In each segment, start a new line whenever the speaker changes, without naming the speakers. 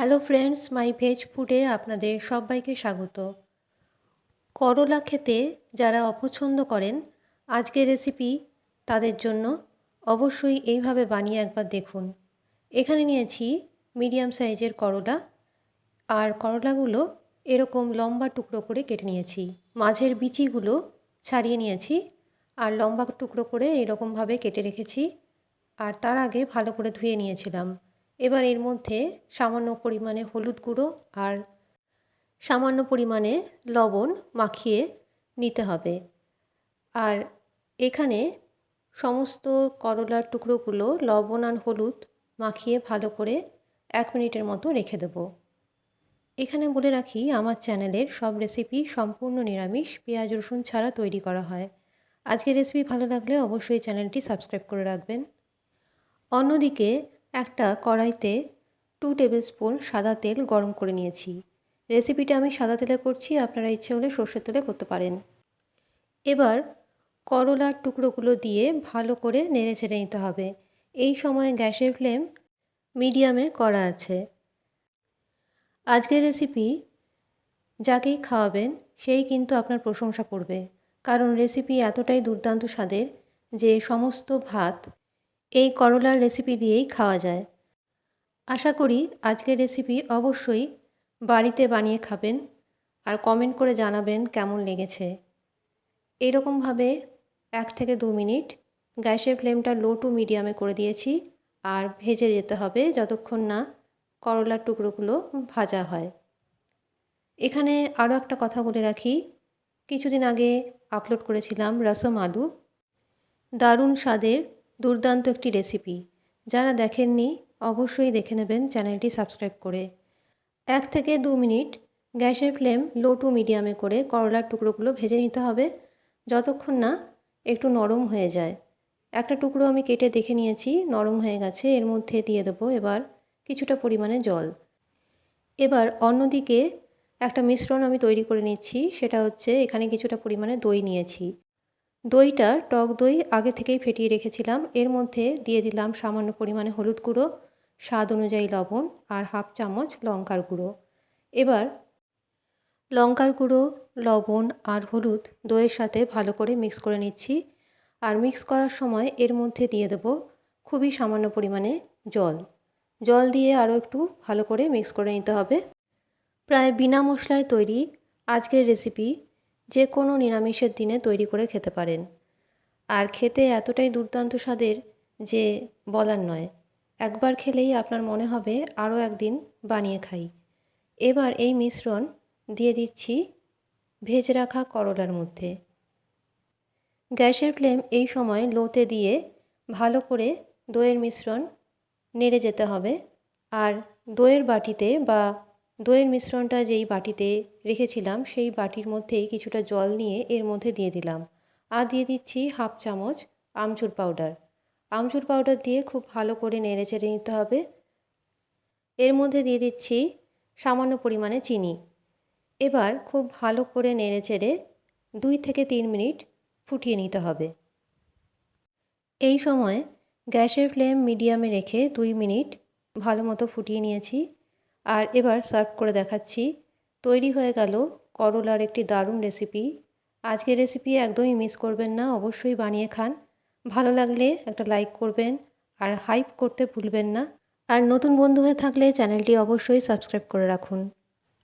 Hello friends মাই veg ফুডে আপনাদের সবাইকে স্বাগত। করলা খেতে যারা অপছন্দ করেন, আজকের রেসিপি তাদের জন্য অবশ্যই এইভাবে বানিয়ে একবার দেখুন। এখানে নিয়েছি মিডিয়াম সাইজের করলা, আর করলাগুলো এরকম লম্বা টুকরো করে কেটে নিয়েছি। মাঝের বিচিগুলো ছাড়িয়ে নিয়েছি, আর লম্বা টুকরো করে এরকমভাবে কেটে রেখেছি, আর তার আগে ভালো করে ধুয়ে নিয়েছিলাম। এবার এর মধ্যে সামান্য পরিমাণে হলুদ গুঁড়ো আর সামান্য পরিমাণে লবণ মাখিয়ে নিতে হবে। আর এখানে সমস্ত করলার টুকরোগুলো লবণ আর হলুদ মাখিয়ে ভালো করে এক মিনিটের মতো রেখে দেব। এখানে বলে রাখি, আমার চ্যানেলের সব রেসিপি সম্পূর্ণ নিরামিষ, পেঁয়াজ, রসুন ছাড়া তৈরি করা হয়। আজকের রেসিপি ভালো লাগলে অবশ্যই চ্যানেলটি সাবস্ক্রাইব করে রাখবেন। অন্যদিকে একটা কড়াইতে টু টেবিল স্পুন সাদা তেল গরম করে নিয়েছি। রেসিপিটা আমি সাদা তেলে করছি, আপনারা ইচ্ছে হলে সর্ষের তেলে করতে পারেন। এবার করলার টুকরোগুলো দিয়ে ভালো করে নেড়ে ছেড়ে নিতে হবে। এই সময় গ্যাসের ফ্লেম মিডিয়ামে করা আছে। আজকের রেসিপি যাকেই খাওয়াবেন, সেই কিন্তু আপনার প্রশংসা করবে। কারণ রেসিপি এতটাই দুর্দান্ত স্বাদের যে সমস্ত ভাত এই করলার রেসিপি দিয়েই খাওয়া যায়। আশা করি আজকের রেসিপি অবশ্যই বাড়িতে বানিয়ে খাবেন আর কমেন্ট করে জানাবেন কেমন লেগেছে। এরকমভাবে এক থেকে দু মিনিট গ্যাসের ফ্লেমটা লো টু মিডিয়ামে করে দিয়েছি আর ভেজে যেতে হবে যতক্ষণ না করলার টুকরোগুলো ভাজা হয়। এখানে আরও একটা কথা বলে রাখি, কিছুদিন আগে আপলোড করেছিলাম রসম আলু। দারুণ স্বাদের দুর্দান্ত একটি রেসিপি যারা দেখেননি, অবশ্যই দেখে নেবেন চ্যানেলটি সাবস্ক্রাইব করে। এক থেকে দু মিনিট গ্যাসের ফ্লেম লো টু মিডিয়ামে করে করলার টুকরোগুলো ভেজে নিতে হবে। যতক্ষণ না একটু নরম হয়ে যায়। একটা টুকরো আমি কেটে দেখে নিয়েছি, নরম হয়ে গেছে। এর মধ্যে দিয়ে দেবো এবার কিছুটা পরিমাণে জল। এবার অন্যদিকে একটা মিশ্রণ আমি তৈরি করে নিচ্ছি, সেটা হচ্ছে এখানে কিছুটা পরিমাণে দই নিয়েছি। দইটা টক দই আগে থেকেই ফেটিয়ে রেখেছিলাম। এর মধ্যে দিয়ে দিলাম সামান্য পরিমাণে হলুদ গুঁড়ো, স্বাদ অনুযায়ী লবণ আর হাফ চামচ লঙ্কার গুঁড়ো। এবার লঙ্কার গুঁড়ো, লবণ আর হলুদ দইয়ের সাথে ভালো করে মিক্স করে নিচ্ছি। আর মিক্স করার সময় এর মধ্যে দিয়ে দেব খুবই সামান্য পরিমাণে জল। জল দিয়ে আরও একটু ভালো করে মিক্স করে নিতে হবে। প্রায় বিনা মশলায় তৈরি আজকের রেসিপি যে কোনো নিরামিষের দিনে তৈরি করে খেতে পারেন। আর খেতে এতটাই দুর্দান্ত স্বাদের যে বলার নয়। একবার খেলেই আপনার মনে হবে আরও একদিন বানিয়ে খাই। এবার এই মিশ্রণ দিয়ে দিচ্ছি ভেজে রাখা করলার মধ্যে। গ্যাসের ফ্লেম এই সময় লোতে দিয়ে ভালো করে দইয়ের মিশ্রণ নেড়ে যেতে হবে। আর দইয়ের বাটিতে বা দইয়ের মিশ্রণটা যেই বাটিতে রেখেছিলাম, সেই বাটির মধ্যেই কিছুটা জল নিয়ে এর মধ্যে দিয়ে দিলাম। আর দিয়ে দিচ্ছি হাফ চামচ আমচুর পাউডার। আমচুর পাউডার দিয়ে খুব ভালো করে নেড়ে চেড়ে নিতে হবে। এর মধ্যে দিয়ে দিচ্ছি সামান্য পরিমাণে চিনি। এবার খুব ভালো করে নেড়ে চেড়ে দুই থেকে তিন মিনিট ফুটিয়ে নিতে হবে। এই সময় গ্যাসের ফ্লেম মিডিয়ামে রেখে দুই মিনিট ভালো মতো ফুটিয়ে নিয়েছি। আর এবার সার্ভ করে দেখাচ্ছি। তৈরি হয়ে গেল করলার একটি দারুণ রেসিপি আজকের রেসিপি একদমই মিস করবেন না, অবশ্যই বানিয়ে খান। ভালো লাগলে একটা লাইক করবেন আর হাইপ করতে ভুলবেন না। আর নতুন বন্ধু হয়ে থাকলে চ্যানেলটি অবশ্যই সাবস্ক্রাইব করে রাখুন।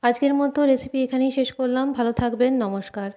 আজকের মতো রেসিপি এখানেই শেষ করলাম। ভালো থাকবেন, নমস্কার।